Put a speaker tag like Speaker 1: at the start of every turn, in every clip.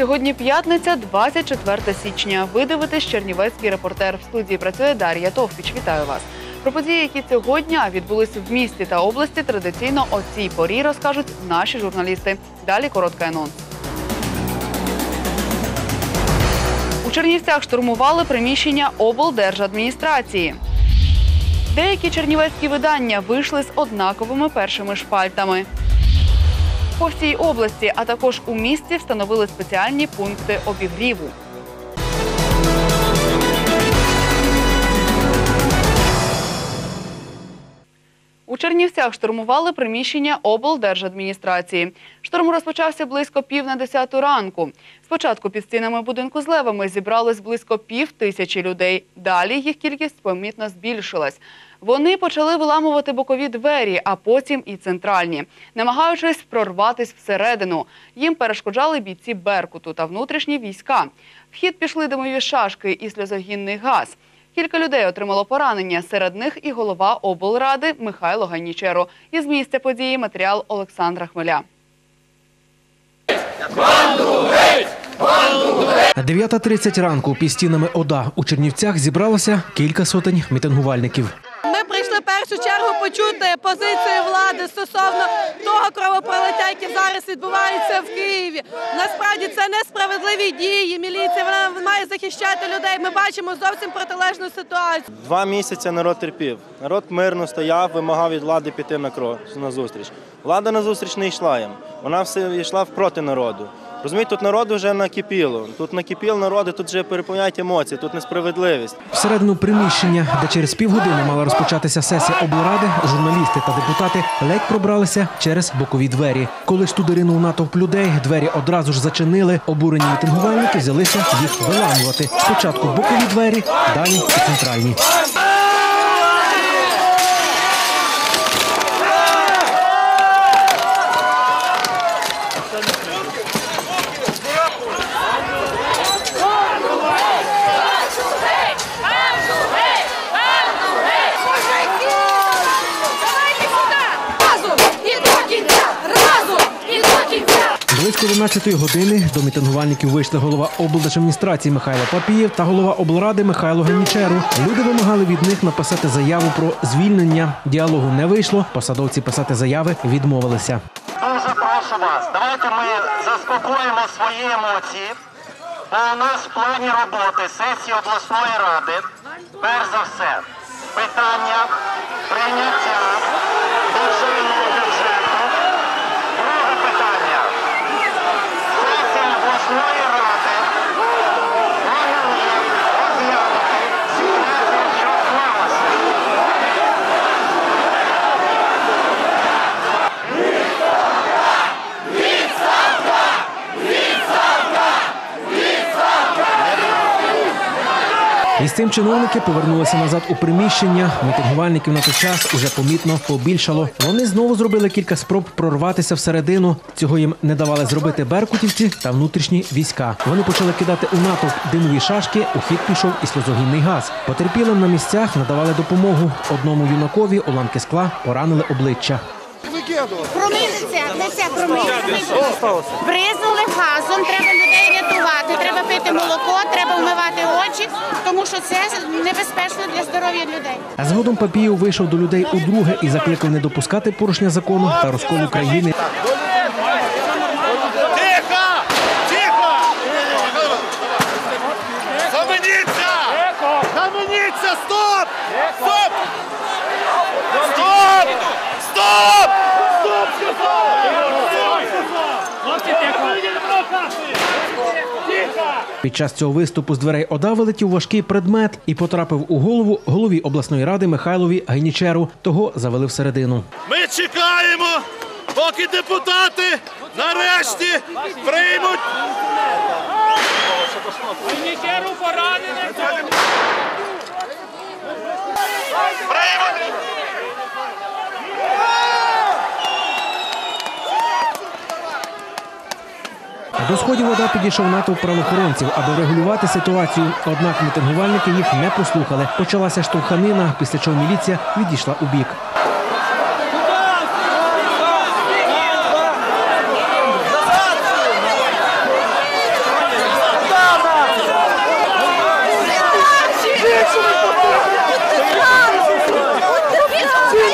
Speaker 1: Сьогодні п'ятниця, 24 січня. Ви дивитесь Чернівецький репортер. В студії працює Дар'я Товпіч. Вітаю вас. Про події, які цього дня відбулися в місті та області, традиційно о цій порі розкажуть наші журналісти. Далі короткий анонс. У Чернівцях штурмували приміщення облдержадміністрації. Деякі чернівецькі видання вийшли з однаковими першими шпальтами. По всій області, а також у місті встановили спеціальні пункти обігріву. У Чернівцях штурмували приміщення облдержадміністрації. Штурм розпочався близько пів на десяту ранку. Спочатку під стінами будинку з левами зібралось близько пів тисячі людей. Далі їх кількість помітно збільшилась. Вони почали виламувати бокові двері, а потім і центральні, намагаючись прорватись всередину. Їм перешкоджали бійці Беркуту та внутрішні війська. В хід пішли димові шашки і сльозогінний газ. Кілька людей отримало поранення. Серед них і голова облради Михайло Ганічеро. Із місця події матеріал Олександра Хмеля.
Speaker 2: 9.30 ранку під стінами ОДА у Чернівцях зібралося кілька сотень мітингувальників.
Speaker 3: Першу чергу почути позицію влади стосовно того кровопролиття, яке зараз відбувається в Києві. Насправді це несправедливі дії. Міліція вона має захищати людей. Ми бачимо зовсім протилежну ситуацію.
Speaker 4: Два місяці народ терпів. Народ мирно стояв, вимагав від влади піти на крок на зустріч. Влада на зустріч не йшла їм. Вона все йшла проти народу. Розумієте, тут народу вже накипіло. Тут накипіло народу, тут вже переповняють емоції, тут несправедливість.
Speaker 2: Всередину приміщення, де через півгодини мала розпочатися сесія облради, журналісти та депутати ледь пробралися через бокові двері. Коли ж туди ринув натовп людей, двері одразу ж зачинили. Обурені мітингувальники взялися їх виламувати. Спочатку бокові двері, далі і центральні. 14-ї години до мітингувальників вийшли голова облдержадміністрації Михайло Папієв та голова облради Михайло Генічеру. Люди вимагали від них написати заяву про звільнення. Діалогу не вийшло. Посадовці писати заяви відмовилися.
Speaker 5: Дуже прошу вас. Давайте ми заспокоїмо свої емоції. Бо у нас в плані роботи сесії обласної ради перш за все питання прийняття бюджету.
Speaker 2: З цим чиновники повернулися назад у приміщення. Мітингувальників на той час уже помітно побільшало. Вони знову зробили кілька спроб прорватися всередину. Цього їм не давали зробити беркутівці та внутрішні війська. Вони почали кидати у натовп димові шашки. У хід пішов і сльозогінний газ. Потерпілим на місцях надавали допомогу. Одному юнакові уламки скла поранили обличчя.
Speaker 6: Промилися, не все промилися. Газом, треба людей рятувати, треба пити молоко, треба вмивати очі, тому що це небезпечно для здоров'я людей.
Speaker 2: Згодом Папієв вийшов до людей удруге і закликав не допускати порушення закону та розколу країни. Під час цього виступу з дверей ОДА вилетів важкий предмет і потрапив у голову голові обласної ради Михайлові Гайнічеру. Того завели всередину.
Speaker 7: Ми чекаємо, поки депутати нарешті приймуть. Приймуть.
Speaker 2: До сходів вода підійшов натовп правоохоронців, аби регулювати ситуацію. Однак мітингувальники їх не послухали. Почалася штовханина, після чого міліція відійшла у бік.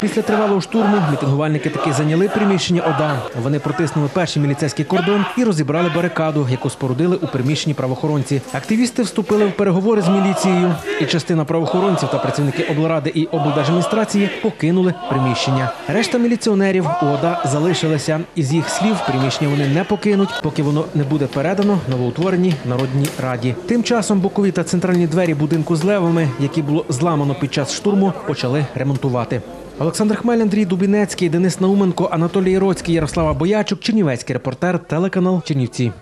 Speaker 2: Після тривалого штурму мітингувальники таки зайняли приміщення ОДА. Вони протиснули перший міліцейський кордон і розібрали барикаду, яку спорудили у приміщенні правоохоронці. Активісти вступили в переговори з міліцією, і частина правоохоронців та працівники облради і облдержадміністрації покинули приміщення. Решта міліціонерів у ОДА залишилися. Із їх слів, приміщення вони не покинуть, поки воно не буде передано новоутвореній народній раді. Тим часом бокові та центральні двері будинку з левами, які було зламано під час штурму, почали ремонтувати. Олександр Хмель, Андрій Дубінецький, Денис Науменко, Анатолій Роцький, Ярослава Боячук, Чернівецький репортер, телеканал Чернівці.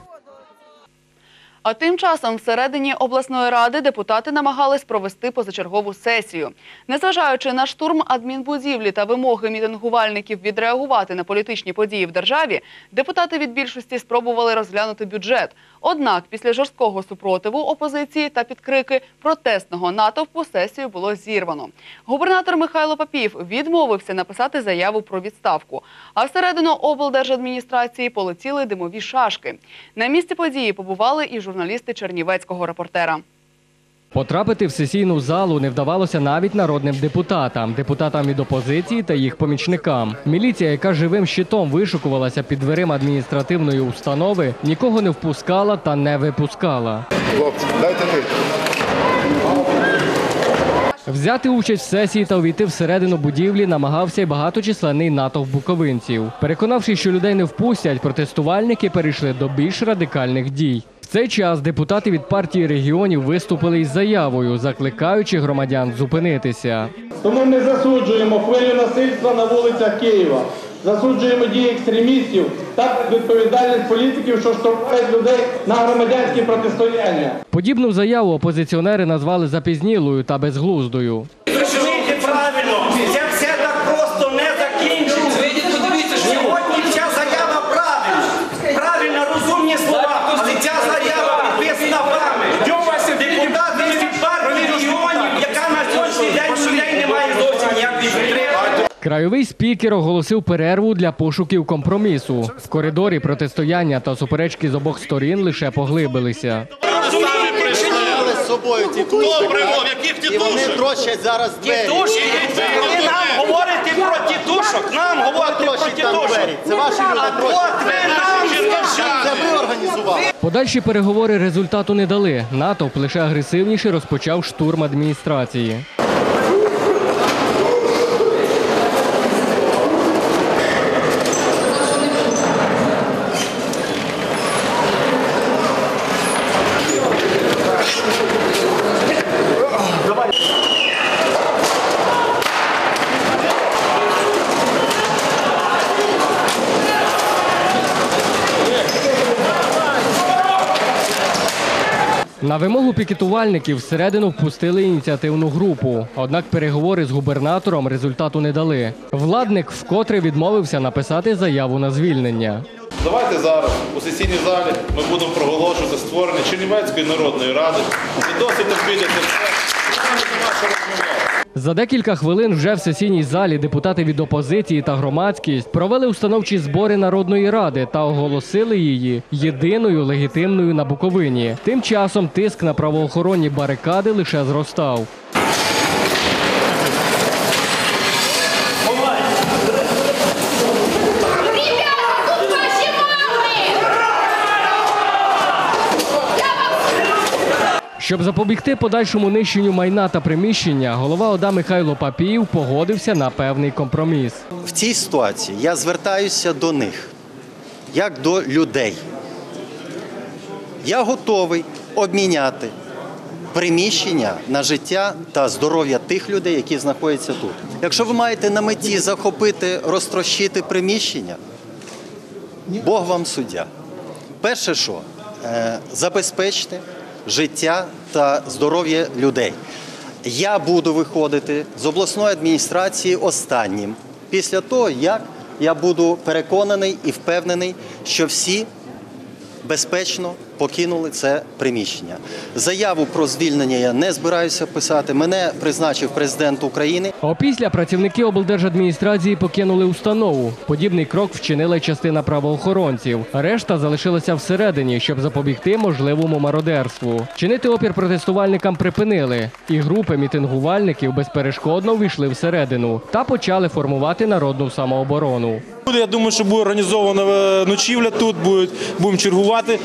Speaker 1: А тим часом всередині обласної ради депутати намагались провести позачергову сесію. Незважаючи на штурм адмінбудівлі та вимоги мітингувальників відреагувати на політичні події в державі, депутати від більшості спробували розглянути бюджет. Однак, після жорсткого супротиву опозиції та підкрики протестного натовпу сесію було зірвано. Губернатор Михайло Папієв відмовився написати заяву про відставку. А всередину облдержадміністрації полетіли димові шашки. На місці події побували і журналісти Чернівецького репортера.
Speaker 8: Потрапити в сесійну залу не вдавалося навіть народним депутатам, депутатам від опозиції та їх помічникам. Міліція, яка живим щитом вишукувалася під дверима адміністративної установи, нікого не впускала та не випускала.
Speaker 7: Хлопці, дайте ти.
Speaker 8: Взяти участь в сесії та увійти всередину будівлі намагався й багаточисленний натовп буковинців. Переконавшись, що людей не впустять, протестувальники перейшли до більш радикальних дій. Цей час депутати від партії регіонів виступили із заявою, закликаючи громадян зупинитися.
Speaker 9: Тому ми засуджуємо хвилю насильства на вулицях Києва, засуджуємо дії екстремістів та відповідальність політиків, що штовхають людей на громадянські протистояння.
Speaker 8: Подібну заяву опозиціонери назвали запізнілою та безглуздою.
Speaker 5: Зрозумійте правильно, це все так просто не закінчиться. Сьогодні ця заява правильна. Правильно, розумні слова, але ця заява підписана вами. Депутатами від партії регіонів, яка на сьогоднішній день людей не має зовсім ніякої підтримки.
Speaker 8: Крайовий спікер оголосив перерву для пошуків компромісу. В коридорі протистояння та суперечки з обох сторін лише поглибилися.
Speaker 10: З собою ті і вони трощать зараз двері.
Speaker 5: Тітушки, ви нам говорите про тітушок, нам говорите про тітушок.
Speaker 10: Це ваші люди трощать
Speaker 5: нам скажіть.
Speaker 10: Це ви організували.
Speaker 8: Подальші переговори результату не дали. Натовп лише агресивніше розпочав штурм адміністрації. На вимогу пікетувальників всередину впустили ініціативну групу. Однак переговори з губернатором результату не дали. Владник вкотре відмовився написати заяву на звільнення.
Speaker 7: Давайте зараз у сесійній залі ми будемо проголошувати створення Чернівецької народної ради. І досить терпіти
Speaker 8: За декілька хвилин вже в сесійній залі депутати від опозиції та громадськість провели установчі збори Народної ради та оголосили її єдиною легітимною на Буковині. Тим часом тиск на правоохоронні барикади лише зростав.
Speaker 11: Ребята, тут ваші мами!
Speaker 8: Щоб запобігти подальшому нищенню майна та приміщення, голова ОДА Михайло Папіїв погодився на певний компроміс.
Speaker 10: В цій ситуації я звертаюся до них як до людей. Я готовий обміняти приміщення на життя та здоров'я тих людей, які знаходяться тут. Якщо ви маєте на меті захопити, розтрощити приміщення, Бог вам суддя. Перше, що е, забезпечте життя та здоров'я людей. Я буду виходити з обласної адміністрації останнім, після того, як я буду переконаний і впевнений, що всі безпечно покинули це приміщення. Заяву про звільнення я не збираюся писати. Мене призначив президент України.
Speaker 8: Опісля працівники облдержадміністрації покинули установу. Подібний крок вчинила й частина правоохоронців. Решта залишилася всередині, щоб запобігти можливому мародерству. Чинити опір протестувальникам припинили, і групи мітингувальників безперешкодно увійшли всередину та почали формувати народну самооборону.
Speaker 12: Я думаю, що буде організована е, ночівля тут, будуть- будемо чергувати.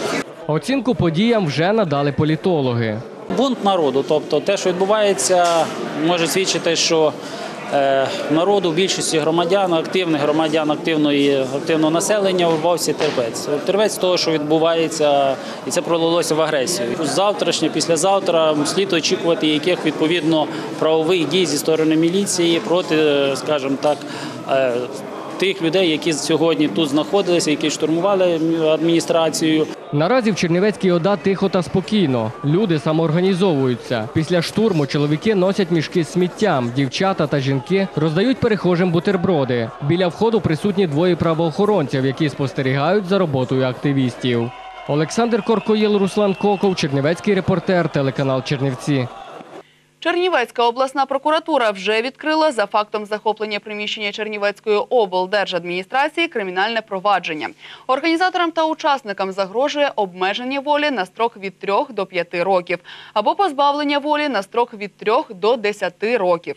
Speaker 8: Оцінку подіям вже надали політологи.
Speaker 13: Бунт народу, тобто те, що відбувається, може свідчити, що е, народу, більшості громадян, активних громадян, активної, активного населення урвався терпець. Терпець того, що відбувається, і це пролилося в агресію. Завтрашнє, післязавтра слід очікувати яких відповідно правових дій зі сторони міліції проти, е, скажімо так. Тих людей, які сьогодні тут знаходилися, які штурмували адміністрацію,
Speaker 8: Наразі в Чернівецькій ОДА тихо та спокійно. Люди самоорганізовуються. Після штурму чоловіки носять мішки з сміттям. Дівчата та жінки роздають перехожим бутерброди. Біля входу присутні двоє правоохоронців, які спостерігають за роботою активістів. Олександр Коркоїл, Руслан Коков, Чернівецький репортер, телеканал Чернівці.
Speaker 1: Чернівецька обласна прокуратура вже відкрила за фактом захоплення приміщення Чернівецької облдержадміністрації кримінальне провадження. Організаторам та учасникам загрожує обмеження волі на строк від 3 до 5 років або позбавлення волі на строк від 3 до 10 років.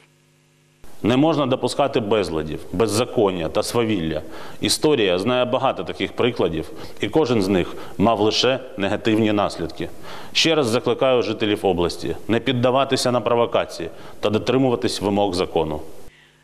Speaker 14: Не можна допускати безладів, беззаконня та свавілля. Історія знає багато таких прикладів, і кожен з них мав лише негативні наслідки. Ще раз закликаю жителів області не піддаватися на провокації та дотримуватись вимог закону.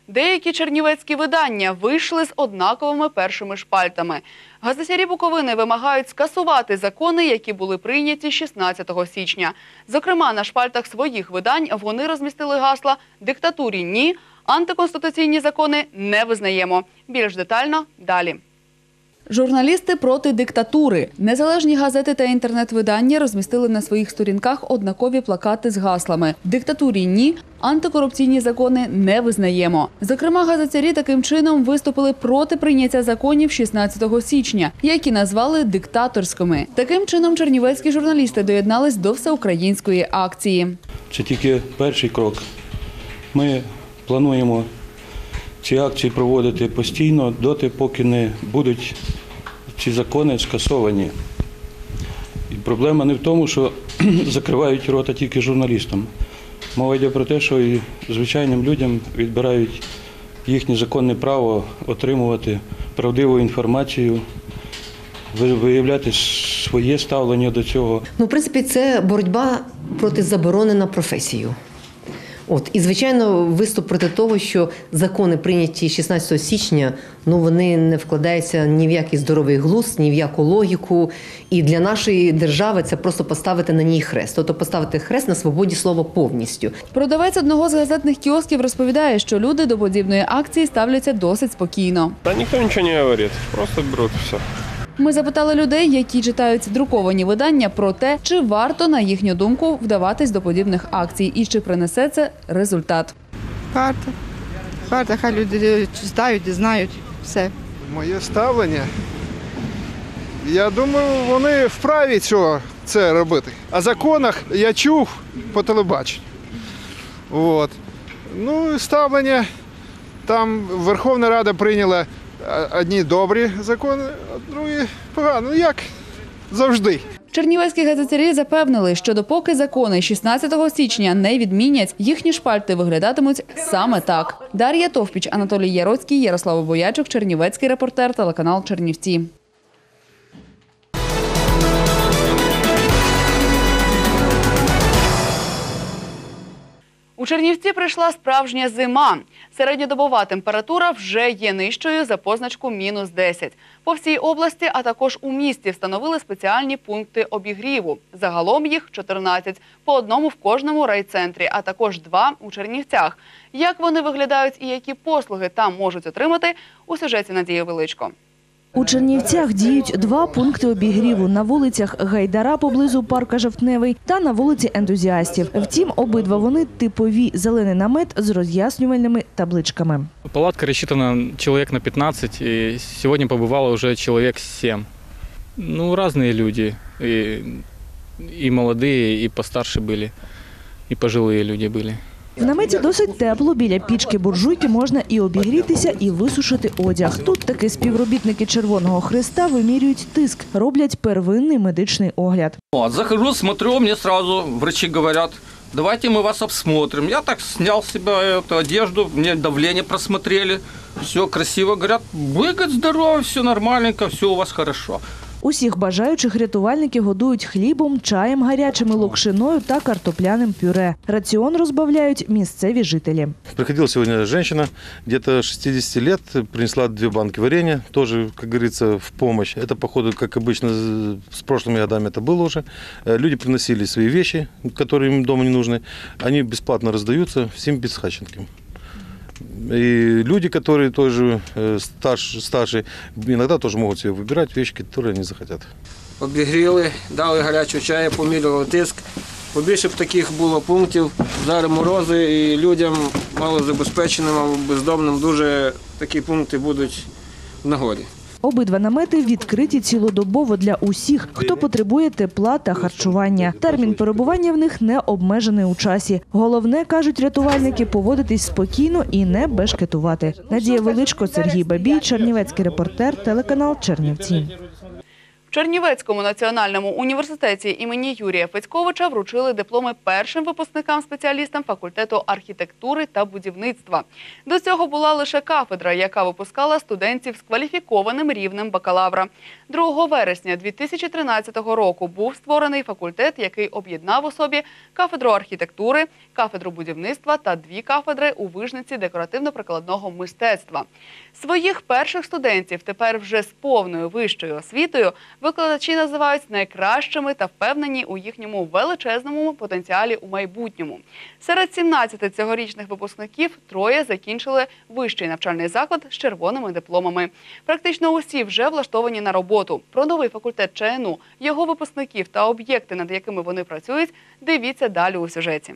Speaker 1: Деякі чернівецькі видання вийшли з однаковими першими шпальтами. Газетярі Буковини вимагають скасувати закони, які були прийняті 16 січня. Зокрема, на шпальтах своїх видань вони розмістили гасла «Диктатурі ні», «Антиконституційні закони не визнаємо». Більш детально далі. Журналісти проти диктатури. Незалежні газети та інтернет-видання розмістили на своїх сторінках однакові плакати з гаслами «Диктатурі ні», антикорупційні закони не визнаємо. Зокрема, газетярі таким чином виступили проти прийняття законів 16 січня, які назвали диктаторськими. Таким чином, чернівецькі журналісти доєднались до всеукраїнської акції.
Speaker 15: Це тільки перший крок. Ми плануємо ці акції проводити постійно доти, поки не будуть ці закони скасовані. І проблема не в тому, що закривають рота тільки журналістам. Мова йде про те, що і звичайним людям відбирають їхнє законне право отримувати правдиву інформацію, виявляти своє ставлення до цього.
Speaker 16: Ну, в принципі, це боротьба проти заборони на професію. От і звичайно, виступ проти того, що закони прийняті 16 січня, ну вони не вкладаються ні в який здоровий глузд, ні в яку логіку. І для нашої держави це просто поставити на ній хрест, тобто поставити хрест на свободі слова повністю.
Speaker 1: Продавець одного з газетних кіосків розповідає, що люди до подібної акції ставляться досить спокійно.
Speaker 17: Да никто ничего не говорит, просто берут и все.
Speaker 1: Ми запитали людей, які читають друковані видання, про те, чи варто, на їхню думку, вдаватись до подібних акцій і чи принесе це результат.
Speaker 18: Варто. Варто, хай люди читають і знають все.
Speaker 19: Моє ставлення. Я думаю, вони вправі цього це робити. А законах я чув по телебаченню. От. Ну, і ставлення. Там Верховна Рада прийняла одні добрі закони, а другі погані. Ну як завжди.
Speaker 1: Чернівецькі газетарі запевнили, що допоки закони 16 січня не відмінять, їхні шпальти виглядатимуть саме так. Дар'я Товпіч, Анатолій Яроцький, Ярослав Боячок, Чернівецький репортер, телеканал Чернівці. У Чернівці прийшла справжня зима. Середньодобова температура вже є нижчою за позначку мінус 10. По всій області, а також у місті встановили спеціальні пункти обігріву. Загалом їх 14, по одному в кожному райцентрі, а також два у Чернівцях. Як вони виглядають і які послуги там можуть отримати у сюжеті Надії Величко.
Speaker 20: У Чернівцях діють два пункти обігріву на вулицях Гайдара поблизу парка Жовтневий та на вулиці ентузіастів. Втім, обидва вони типові зелений намет з роз'яснювальними табличками.
Speaker 21: Палатка рассчитана человек на 15, и сегодня побывало уже человек 7. Ну, разные люди. И, и молодые, и постарше были, и пожилые люди были.
Speaker 20: В наметі досить тепло. Біля пічки буржуйки можна і обігрітися, і висушити одяг. Тут таки співробітники Червоного Христа вимірюють тиск, роблять первинний медичний огляд.
Speaker 22: Вот, захожу, смотрю, мне сразу врачи говорят, давайте мы вас обсмотрим. Я так снял с себя эту одежду, мне давление просмотрели, все красиво, говорят, вы, говорит, здоровы, все нормальненько, все у вас хорошо.
Speaker 20: Усіх бажаючих рятувальники годують хлібом, чаєм гарячим, і локшиною та картопляним пюре. Раціон розбавляють місцеві жителі.
Speaker 7: Приходила сегодня женщина, где-то 60 лет, принесла две банки варенья, тоже, как говорится, в помощь. Это, походу, как обычно, с прошлыми годами это было уже. Э, Люди приносили свои вещи, которые им дома не нужны. Они бесплатно раздаются всем бесхатченкам. И люди, которые тоже э, стаж, старшие, иногда тоже могут себе выбирать вещи, которые они захотят.
Speaker 23: обігріли, дали гарячого чаю, поміряли тиск. Побільше б таких було пунктів. Зараз морози і людям малозабезпеченим або бездомним дуже такі пункти будуть в нагоді.
Speaker 20: Обидва намети відкриті цілодобово для усіх, хто потребує тепла та харчування. Термін перебування в них не обмежений у часі. Головне, кажуть рятувальники, поводитись спокійно і не бешкетувати. Надія Величко, Сергій Бабій, Чернівецький репортер, телеканал Чернівці.
Speaker 1: Чернівецькому національному університеті імені Юрія Федьковича вручили дипломи першим випускникам-спеціалістам факультету архітектури та будівництва. До цього була лише кафедра, яка випускала студентів з кваліфікованим рівнем бакалавра. 2 вересня 2013 року був створений факультет, який об'єднав у собі кафедру архітектури, кафедру будівництва та дві кафедри у вижниці декоративно-прикладного мистецтва. Своїх перших студентів тепер вже з повною вищою освітою викладачі називають найкращими та впевнені у їхньому величезному потенціалі у майбутньому. Серед 17 цьогорічних випускників троє закінчили вищий навчальний заклад з червоними дипломами. Практично усі вже влаштовані на роботу. Про новий факультет ЧНУ, його випускників та об'єкти, над якими вони працюють, дивіться далі у сюжеті.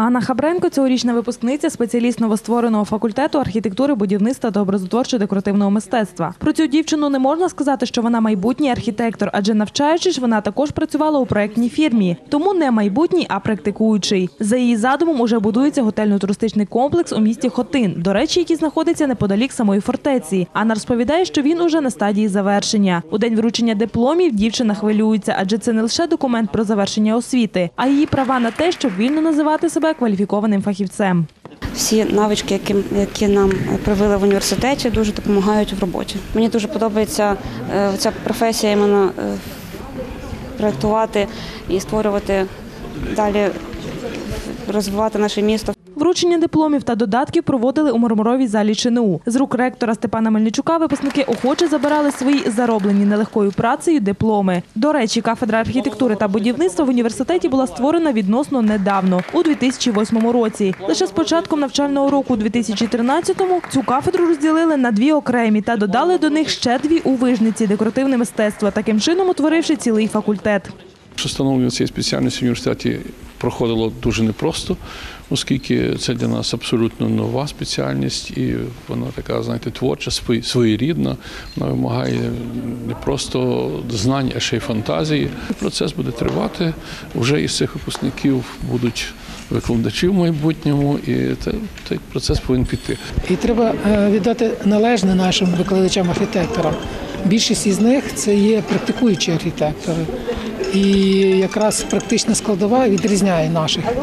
Speaker 24: Анна Хабренко цьогорічна випускниця, спеціаліст новоствореного факультету архітектури, будівництва та образотворчо-декоративного мистецтва. Про цю дівчину не можна сказати, що вона майбутній архітектор, адже навчаючись, вона також працювала у проектній фірмі. Тому не майбутній, а практикуючий. За її задумом уже будується готельно-туристичний комплекс у місті Хотин, до речі, який знаходиться неподалік самої фортеці. Анна розповідає, що він уже на стадії завершення. У день вручення дипломів дівчина хвилюється, адже це не лише документ про завершення освіти, а її права на те, щоб вільно називати себе кваліфікованим фахівцем.
Speaker 25: Всі навички, які, які нам привили в університеті, дуже допомагають в роботі. Мені дуже подобається е, ця професія іменно е, проєктувати і створювати далі, розвивати наше місто.
Speaker 24: Вручення дипломів та додатків проводили у мармуровій залі ЧНУ. З рук ректора Степана Мельничука випускники охоче забирали свої зароблені нелегкою працею дипломи. До речі, кафедра архітектури та будівництва в університеті була створена відносно недавно, у 2008 році. Лише з початком навчального року, у 2013-му, цю кафедру розділили на дві окремі та додали до них ще дві у вижниці декоративне мистецтво, таким чином утворивши цілий факультет.
Speaker 15: Встановлення цієї спеціальності в університеті проходило дуже непросто, оскільки це для нас абсолютно нова спеціальність, і вона така, знаєте, творча, своєрідна. Вона вимагає не просто знань, а ще й фантазії. Процес буде тривати. Вже із цих випускників будуть викладачі в майбутньому, і це- цей процес повинен піти.
Speaker 26: І треба е, віддати належне нашим викладачам-архітекторам. Більшість із них це є практикуючі архітектори. І якраз практична складова відрізняє наших е,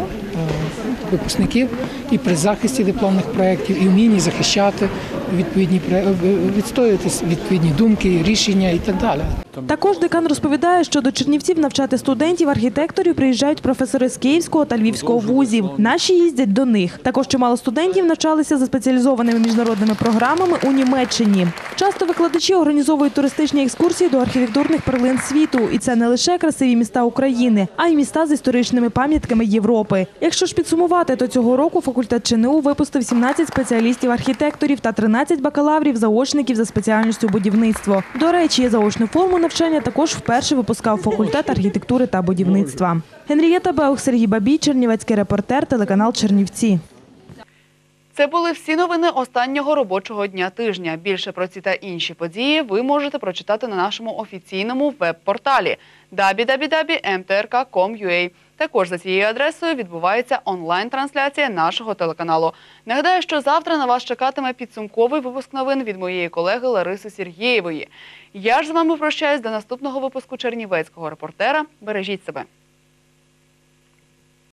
Speaker 26: випускників і при захисті дипломних проєктів, і вмінні захищати відповідні пре- е, відстоювати відповідні думки, рішення і так далі.
Speaker 24: Також декан розповідає, що до Чернівців навчати студентів архітекторів приїжджають професори з Київського та Львівського вузів. Наші їздять до них. Також чимало студентів навчалися за спеціалізованими міжнародними програмами у Німеччині. Часто викладачі організовують туристичні екскурсії до архітектурних перлин світу, і це не лише красиві міста України, а й міста з історичними пам'ятками Європи. Якщо ж підсумувати, то цього року факультет ЧНУ випустив 17 спеціалістів-архітекторів та 13 бакалаврів заочників за спеціальністю будівництво. До речі, заочну форму навчання також вперше випускав факультет архітектури та будівництва. Генрієта Беух, Сергій Бабій, Чернівецький репортер, телеканал Чернівці.
Speaker 1: Це були всі новини останнього робочого дня тижня. Більше про ці та інші події ви можете прочитати на нашому офіційному веб-порталі www.mtrk.com.ua. Також за цією адресою відбувається онлайн-трансляція нашого телеканалу. Нагадаю, що завтра на вас чекатиме підсумковий випуск новин від моєї колеги Лариси Сергієвої. Я ж з вами прощаюсь до наступного випуску Чернівецького репортера. Бережіть себе.